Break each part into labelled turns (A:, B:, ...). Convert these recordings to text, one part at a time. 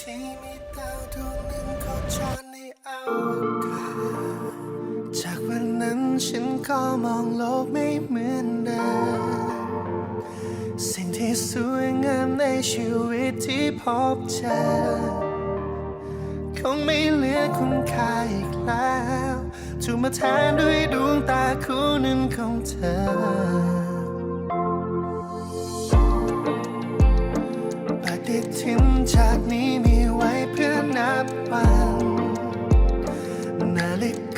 A: ที่มีดาวดวงหนึ่งโคจรในอวกาศจากวันนั้นฉันก็มองโลกไม่เหมือนเดิมสิ่งที่สวยงามในชีวิตที่พบเจอคงไม่เหลือคุณค่าอีกแล้วถูกมาแทนด้วยดวงตาคู่หนึ่งของเธอปฏิทินจากนี้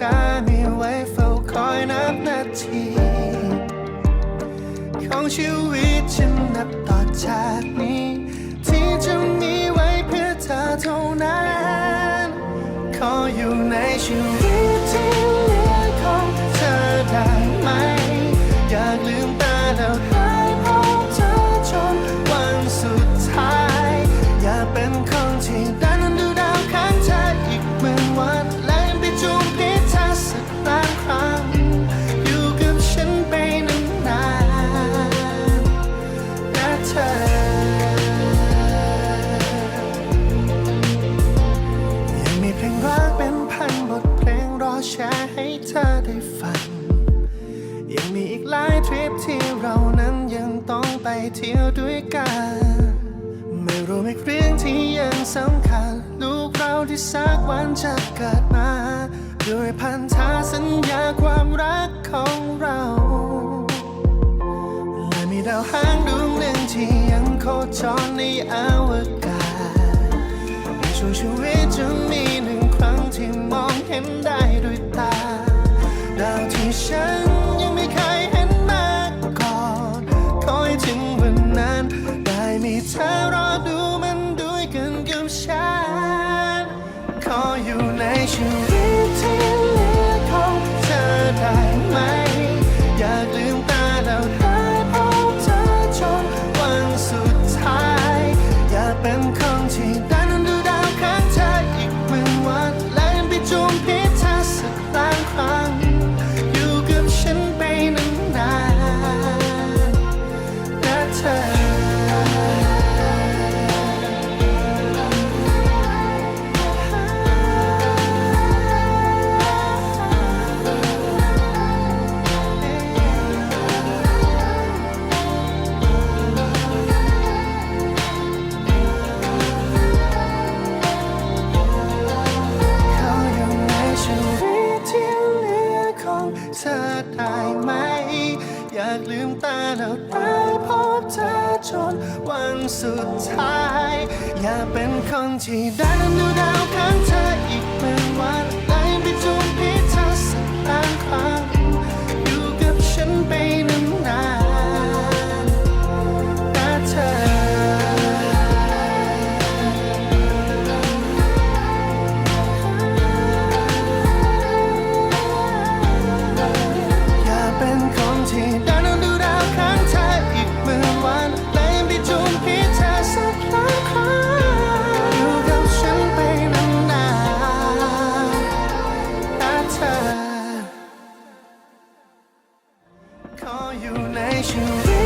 A: กามีไว้เฝ้าคอยนับนาที ของชีวิตฉัน เที่ยวด้วยกัน ไม่รู้อีกเรื่องที่ยังสำคัญ ลูกเราที่สักวันจะเกิดมา ด้วยพันธะสัญญาความรักของเราและมีดาวหางดวงหนึ่งที่ยังโคจรในอวกาศในช่วงชีวิตจะมีหนึ่งครั้งที่มองเห็นได้ด้วย ขออ เธอได้ไหม อยากลืมตาแล้วได้พบเธอจนวันสุดท้าย อยากเป็นคนที่ได้ดูดาวข้างเธออีกเป็นวัน you.